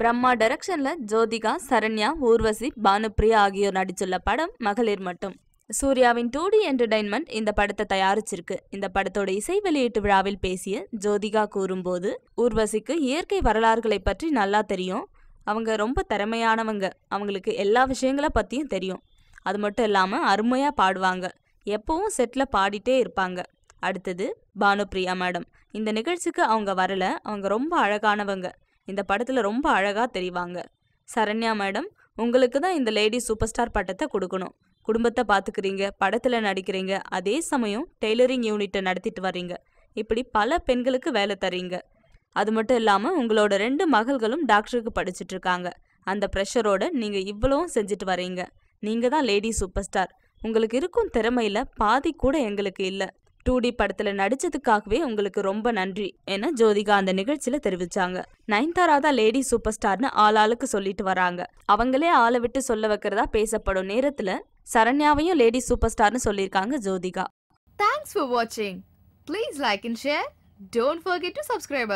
பிரம்மா டைரக்ஷன்ல ஜோதிகா சரண்யா ஊர்வசி பானுப்ரியா ஆகியோர் நடித்துள்ள படம் மகளிர் மட்டும். சூர்யாவின் டூ டி என்டர்டைன்மெண்ட் இந்த படத்தை தயாரிச்சிருக்கு. இந்த படத்தோட இசை வெளியீட்டு விழாவில் பேசிய ஜோதிகா கூறும்போது ஊர்வசிக்கு இயற்கை வரலாறுகளை பற்றி நல்லா தெரியும். அவங்க ரொம்ப திறமையானவங்க. அவங்களுக்கு எல்லா விஷயங்களை பற்றியும் தெரியும். அது மட்டும் இல்லாமல் அருமையாக பாடுவாங்க. எப்பவும் செட்டில் பாடிட்டே இருப்பாங்க. அடுத்தது பானுப்ரியா மேடம். இந்த நிகழ்ச்சிக்கு அவங்க வரல. அவங்க ரொம்ப அழகானவங்க. இந்த படத்தில் ரொம்ப அழகாக தெரிவாங்க. சரண்யா மேடம் உங்களுக்கு தான் இந்த லேடி சூப்பர் ஸ்டார் பட்டத்தை கொடுக்கணும். குடும்பத்தை பார்த்துக்கிறீங்க படத்தில் நடிக்கிறீங்க அதே சமயம் டெய்லரிங் யூனிட்டை நடத்திட்டு வர்றீங்க. இப்படி பல பெண்களுக்கு வேலை தர்றீங்க. அது மட்டும் இல்லாமல் உங்களோட ரெண்டு மகள்களும் டாக்டருக்கு படிச்சுட்டு இருக்காங்க. அந்த ப்ரெஷரோட நீங்கள் இவ்வளவும் செஞ்சுட்டு வரீங்க நீங்கள் தான் லேடி சூப்பர் ஸ்டார் உங்களுக்கு இருக்கும் திறமையில் பாதி கூட எங்களுக்கு இல்லை. டூ டி படத்தில் நடிச்சதுக்காகவே உங்களுக்கு ரொம்ப நன்றி என ஜோதிகா அந்த நிகழ்ச்சியில் தெரிவிச்சாங்க. நயன்தாரா தான் லேடி சூப்பர் ஸ்டார்னு ஆளுக்கு சொல்லிட்டு வராங்க. அவங்களே ஆளை விட்டு சொல்ல வைக்கிறதா பேசப்படும் நேரத்தில் சரண்யாவையும் லேடி சூப்பர் ஸ்டார்னு சொல்லியிருக்காங்க ஜோதிகா. தேங்க்ஸ் ஃபார் வாட்சிங் please like and share don't forget to subscribe.